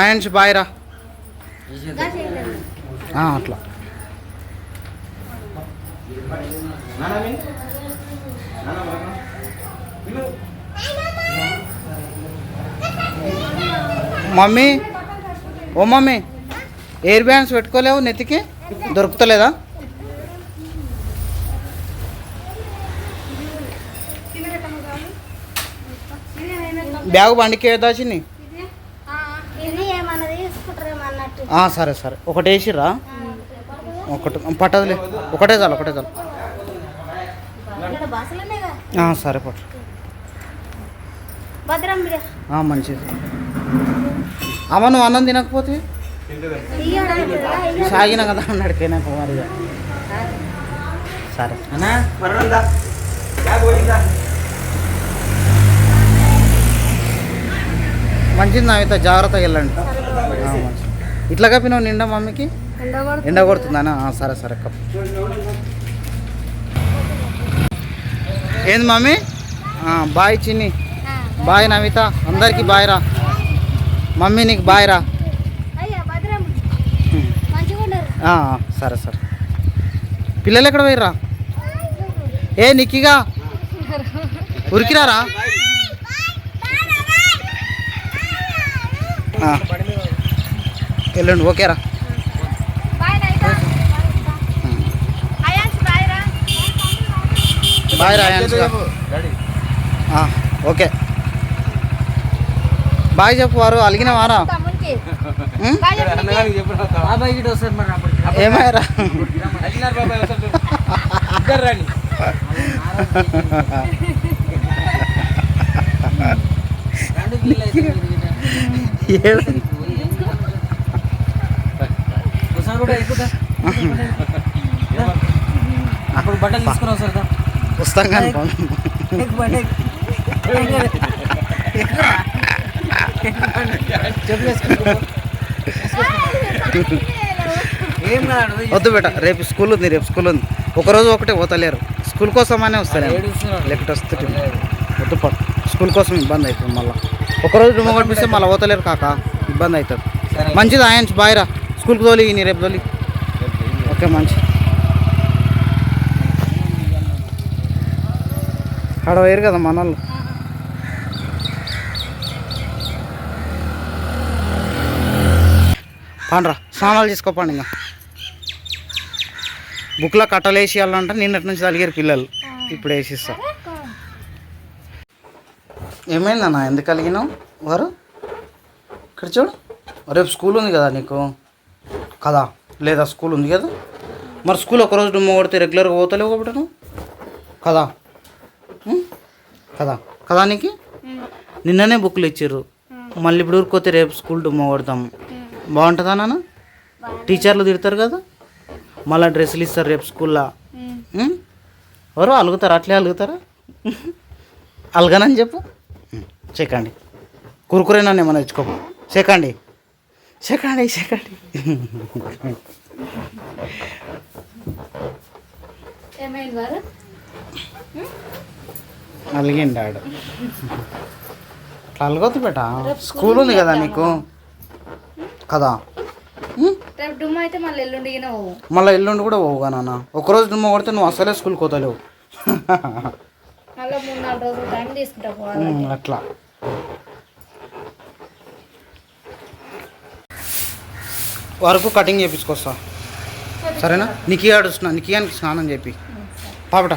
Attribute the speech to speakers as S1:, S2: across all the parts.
S1: ఆయన బాయ్ రా. అట్లా. మమ్మీ ఓ మమ్మీ ఎయిర్ బ్యాండ్స్ పెట్టుకోలేవు నెత్తికి? దొరుకుతలేదా? బ్యాగ్ బండికి దాచిని
S2: ఇది. ఏమన్నా తీసుకుంటారేమో అన్నట్టు.
S1: సరే సరే. ఒకటి వేసిర్రా? ఒకటి పట్టదులే. ఒకటే చాలు ఒకటే చాలు. సరే పట్టు.
S2: భద్రం బిడ్డ.
S1: ఆ, మంచిది. అమ్మ నువ్వు అన్నం తినకపోతే? సాగిన కదా అన్నాడు కేనా కుమారిగా. సరే.
S3: అన్నా మరణందా బ్యాగ్ పోయిందా
S1: మంచిది అయితే జాగ్రత్తగా వెళ్ళండి. ఇట్లా కప్పినావు నిండా మమ్మీకి? ఎండ కొడుతుందానా? సరే సరే కప్పు. ఏంది mummy? Bye Chinni. Bye Navitha. అందరికీ బాయ్ రా. మమ్మీ నీకు బాయ్ రా. సరే సరే. పిల్లలు ఎక్కడ పోయిర్రా? ఏ నిక్కిగా? ఉరికిరారా? వెళ్ళండి ఓకేరా
S2: బాయ్ రా.
S1: ఓకే. బాయ్ చెప్పు వారు అలిగిన వారా?
S2: తమ్మునికి.
S4: అప్పుడు బట్టలు కాదు
S1: వద్దు బేట రేపు స్కూల్ ఉంది రేపు స్కూల్ ఉంది. ఒకరోజు ఒకటే పోతలేరు. స్కూల్ కోసమనే వస్తారు. లేకపోతే వస్తుంటే వద్దు స్కూల్ కోసం ఇబ్బంది అవుతుంది మళ్ళీ. ఒకరోజు రుమ్మ కొట్టిస్తే మళ్ళీ పోతలేరు కాక. ఇబ్బంది అవుతుంది. మంచిది ఆయన బాయ్ రా స్కూల్కి తోలి నీ రేపు తోలి. ఓకే మంచి. ఆడ వేరు కదా మన వాళ్ళు పండ్రా స్నానాలు చేసుకోపండి ఇంకా. బుక్లో కట్టలు వేసి వెళ్ళాలంటే నిన్నటి నుంచి తలిగారు పిల్లలు. ఇప్పుడు వేసిస్తా. ఏమైందన్నా ఎందుకు కలిగినావు వారు ఇక్కడ చూడు. రేపు స్కూల్ ఉంది కదా నీకు? కదా? లేదా స్కూల్ ఉంది కదా? మరి స్కూల్ ఒకరోజు డుమ్మ కొడితే రెగ్యులర్గా పోతలేవు కాబట్టి నువ్వు? కదా? కదా? కదా నీకు? నిన్ననే బుక్లు ఇచ్చారు మళ్ళీ ఇప్పుడు ఊరికొతే రేపు స్కూల్ డుమ్మ కొడతాం బాగుంటుందా నాన్న? టీచర్లు తిడతారు కదా? మళ్ళీ డ్రెస్సులు ఇస్తారు రేపు స్కూల్లో? ఎవరు? అలుగుతారా? అట్లే అలుగుతారా? అలగనని చెప్పు. చెక్కండి కురుకురే నన్ను ఏమైనా తెచ్చుకోకు. చెక్కండి చెక్కండి చెక్కండి
S2: ఏమైంది వారు
S1: అలిగిండాడు అట్లా అలగొద్దు బేట. స్కూల్ ఉంది కదా నీకు? కదా.
S2: మళ్ళీ ఎల్లుండి
S1: కూడా పోవుగా నాన్న. ఒకరోజు డుమ్మ కొడితే నువ్వు అసలే స్కూల్కి పోతలేవు.
S2: మళ్ళీ మూడు నాలుగు రోజులు టైం తీసుకుంటా పోవాలి.
S1: అట్లా. వరకు కటింగ్ చేపించుకొస్తా. సరేనా? నికి ఆడుస్తున్నా నికియానికి స్నానం చెప్పి పాపట.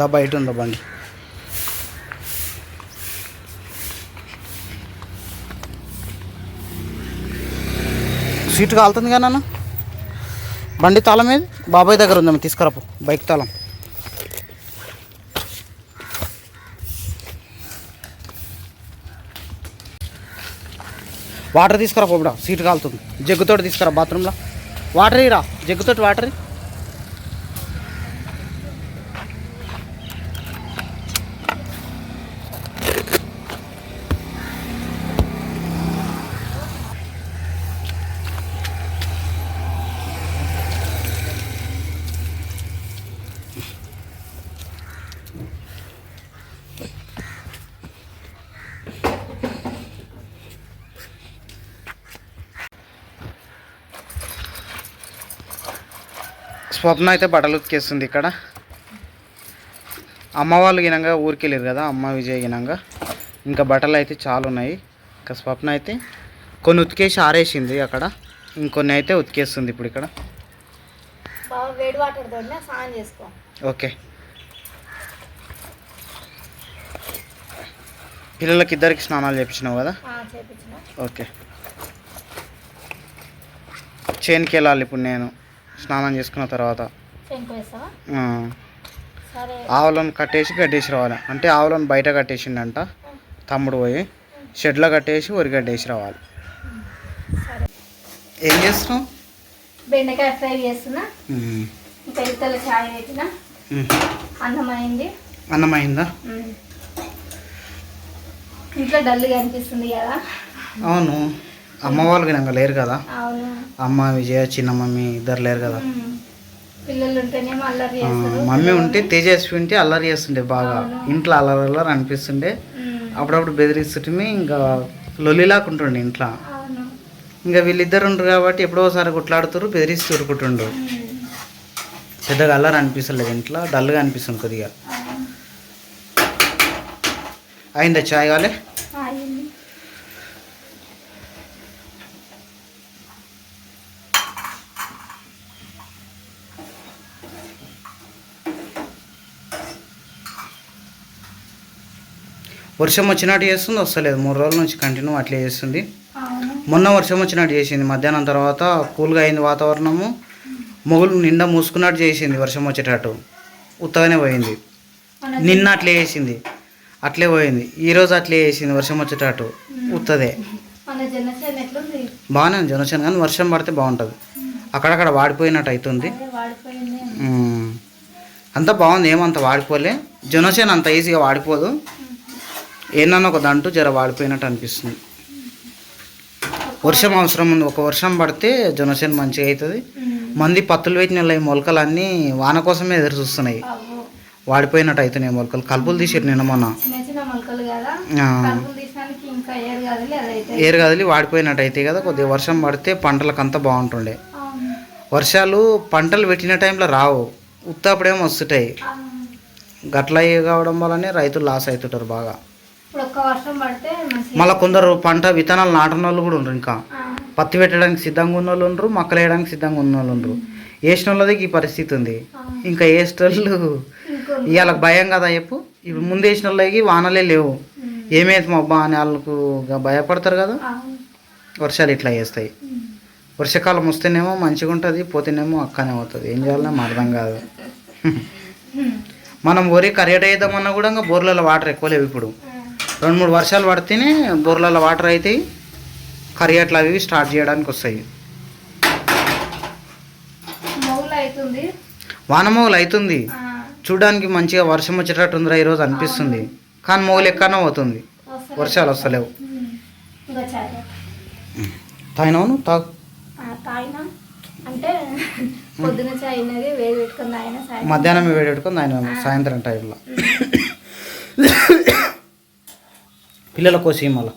S1: దబ్బా ఇటు ఉందా బండి. సీటు కాలుతుంది కదా నాన్న? బండి తాళం ఏది? బాబాయ్ దగ్గర ఉందమ్మ తీసుకురాపు. బైక్ తాళం. వాటర్ తీసుకురా పోబడా సీటు కాలుతుంది. జగ్గుతోటి తీసుకురా బాత్రూంలో. వాటర్ ఇరా జగ్గుతోటి వాటర్ స్వప్న అయితే బట్టలు ఉతికేస్తుంది ఇక్కడ. అమ్మ వాళ్ళు గినంగా ఊరికి వెళ్ళారు కదా అమ్మ విజయ్ గినంగా. ఇంకా బట్టలు అయితే చాలా ఉన్నాయి. ఇంకా స్వప్న అయితే కొన్ని ఉతికేసి ఆరేసింది అక్కడ. ఇంకొన్ని అయితే ఉతికేస్తుంది ఇప్పుడు ఇక్కడ. ఓకే. పిల్లలకి ఇద్దరికి స్నానాలు చేపించినావు కదా? ఓకే. చేనుకి వెళ్ళాలి ఇప్పుడు నేను. స్నానం చేసుకున్న తర్వాత. ఆవులను కట్టేసి గడ్డేసి రావాలి. అంటే ఆవులను బయట కట్టేసిండంట. తమ్ముడు పోయి షెడ్లో కట్టేసి వరి గడ్డేసి రావాలి. ఏం చేస్తున్నావు?
S2: బెండకాయ ఫ్రై చేస్తున్నా.
S1: మ్మ్.
S2: ఇంకా ఇతల చాయ్ పెట్టిన.
S1: మ్మ్.
S2: అన్నం అయింది
S1: అన్నం అయిందా
S2: ఉమ్. ఇంట్లో డల్గా అనిపిస్తుంది కదా.
S1: అవును. అమ్మ వాళ్ళు కనుక లేరు కదా? అమ్మ విజయ చిన్న మమ్మీ ఇద్దరు లేరు కదా? మమ్మీ ఉంటే తేజస్వి ఉంటే అల్లరి చేస్తుండే బాగా. ఇంట్లో అల్లరి అల్లరి అనిపిస్తుండే. అప్పుడప్పుడు బెదిరిస్తుంటే ఇంకా లొల్లిలాకుంటుండే ఇంట్లో.
S2: అవును.
S1: ఇంకా వీళ్ళిద్దరు ఉండరు కాబట్టి ఎప్పుడో ఒకసారి కొట్లాడుతారు బెదిరిస్తూ ఉరుకుంటుండు. పెద్దగా అల్లరి అనిపిస్తలేదు ఇంట్లో డల్గా అనిపిస్తుంది కొద్దిగా. అయిందా చాయ్ కాలే
S2: అయింది
S1: వర్షం వచ్చినట్టు చేస్తుంది వస్తలేదు. మూడు రోజుల నుంచి కంటిన్యూ అట్లే చేస్తుంది. మొన్న వర్షం వచ్చినట్టు చేసింది. మధ్యాహ్నం తర్వాత కూల్గా అయింది వాతావరణము. మొగులు నిండా మూసుకున్నట్టు చేసింది వర్షం వచ్చేటట్టు. ఉత్తగానే పోయింది. నిన్న అట్లే చేసింది. అట్లే పోయింది. ఈరోజు అట్లే చేసింది వర్షం వచ్చేటట్టు. ఉత్తదే. బాగానే ఉంది జనసేన కానీ వర్షం పడితే బాగుంటుంది. అక్కడక్కడ వాడిపోయినట్టు అవుతుంది. అంతా బాగుంది ఏమంత వాడిపోలే. జనసేన అంత ఈజీగా వాడిపోదు. ఏమన్నా ఒక దంటు జర వాడిపోయినట్టు అనిపిస్తుంది. వర్షం అవసరం ఉంది. ఒక వర్షం పడితే జనసేన మంచిగా అవుతుంది. మంది పత్తులు పెట్టిన ఈ మొలకలు అన్నీ వాన కోసమే ఎదురు చూస్తున్నాయి. వాడిపోయినట్టు అవుతున్నాయి మొలకలు. కలుపులు తీసారు నిన్న మొన్న.
S2: ఏరు కదలే
S1: వాడిపోయినట్టు అయితే కదా. కొద్దిగా వర్షం పడితే పంటలకు అంతా బాగుంటుండే. వర్షాలు పంటలు పెట్టిన టైంలో రావు. ఉత్తప్పుడేమో వస్తుంటాయి. గట్ల కావడం వల్లనే రైతులు లాస్ అవుతుంటారు బాగా.
S2: ఇప్పుడు ఒక్క వర్షం పడితే మంచిగా
S1: మళ్ళీ కొందరు పంట విత్తనాలు నాటిన వాళ్ళు కూడా ఉండరు ఇంకా
S2: ఆ,
S1: పత్తి పెట్టడానికి సిద్ధంగా ఉన్న వాళ్ళు ఉండరు మొక్కలు వేయడానికి సిద్ధంగా ఉన్న వాళ్ళు ఉండరు వేసిన వాళ్ళది ఈ పరిస్థితి ఉంది. ఇంకా వేసేటోళ్ళు
S2: ఇంకో
S1: ఇవాళ భయం కదా చెప్పు ఇప్పుడు ముందు వేసిన వాళ్ళకి వానలే లేవు
S2: ఉమ్.
S1: ఏమైతే అబ్బా అని వాళ్ళకు ఇక భయపడతారు కదా
S2: అవును.
S1: వర్షాలు ఇట్లా చేస్తాయి
S2: ఉమ్.
S1: వర్షాకాలం వస్తేనేమో మంచిగా ఉంటుంది పోతేనేమో అక్కనే అవుతుంది ఏం చేయాలో అర్థం కాదు. మనం వరి కరేట్ వేద్దామన్నా కూడా ఇంకా బోర్లలో వాటర్ ఎక్కువ లేవు ఇప్పుడు
S2: ఆ.
S1: రెండు మూడు వర్షాలు పడితేనే బోర్లలో వాటర్ అవుతాయి కరియట్లు అవి స్టార్ట్ చేయడానికి వస్తాయి. వానమోగులు అవుతుంది చూడడానికి మంచిగా వర్షం వచ్చేటట్టు ఉందిరా ఈరోజు అనిపిస్తుంది. కానీ మొగులు ఎక్కడనే అవుతుంది
S2: వస్తలే.
S1: వర్షాలు వస్తలేవు. తాగినావు తాగు.
S2: అంటే పొద్దున చాయ్ అయినది వేడి పెట్టుకుని తాగిన సాయంత్రం.
S1: మధ్యాహ్నం వేడి పెట్టుకొని ఆయన సాయంత్రం టైంలో. పిల్లల కోసం మళ్ళా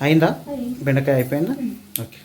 S1: అయిందా?
S2: అయింది.
S1: బెండకాయ అయిపోయిందా? ఓకే.